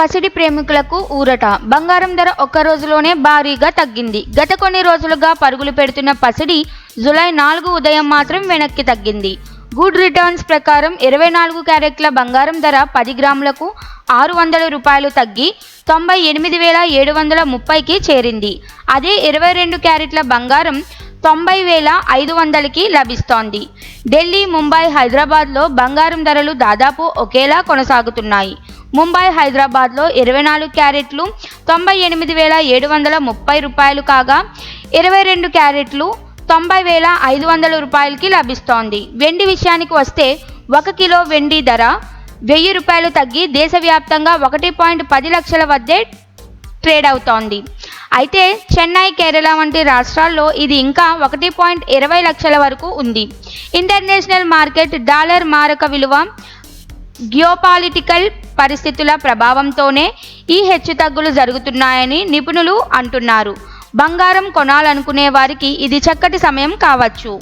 పసిడి ప్రేమికులకు ఊరట. బంగారం ధర ఒక్క రోజులోనే భారీగా తగ్గింది. గత కొన్ని రోజులుగా పరుగులు పెడుతున్న పసిడి జులై నాలుగు ఉదయం మాత్రం వెనక్కి తగ్గింది. గుడ్ రిటర్న్స్ ప్రకారం ఇరవై నాలుగు క్యారెట్ల బంగారం ధర పది గ్రాములకు ఆరు వందల రూపాయలు తగ్గి తొంభై ఎనిమిది వేల ఏడు వందల ముప్పైకి చేరింది. అదే ఇరవై రెండు క్యారెట్ల బంగారం తొంభై వేల ఐదు వందలకి లభిస్తోంది. ఢిల్లీ ముంబై హైదరాబాద్లో బంగారం ధరలు దాదాపు ఒకేలా కొనసాగుతున్నాయి. ముంబై హైదరాబాద్లో ఇరవై నాలుగు క్యారెట్లు తొంభై ఎనిమిది వేల ఏడు వందల ముప్పై రూపాయలు కాగా ఇరవై రెండు క్యారెట్లు తొంభై వేల ఐదు వందల రూపాయలకి లభిస్తోంది. వెండి విషయానికి వస్తే ఒక కిలో వెండి ధర వెయ్యి రూపాయలు తగ్గి దేశవ్యాప్తంగా ఒకటి పాయింట్ పది లక్షల వద్దే ట్రేడ్ అవుతోంది. అయితే చెన్నై కేరళ వంటి రాష్ట్రాల్లో ఇది ఇంకా ఒకటి పాయింట్ ఇరవై లక్షల వరకు ఉంది. ఇంటర్నేషనల్ మార్కెట్ డాలర్ మారక విలువ గియోపాలిటికల్ పరిస్థితుల ప్రభావంతోనే ఈ హెచ్చుతగ్గులు జరుగుతున్నాయని నిపుణులు అంటున్నారు. బంగారం కొనాలనుకునే వారికి ఇది చక్కటి సమయం కావచ్చు.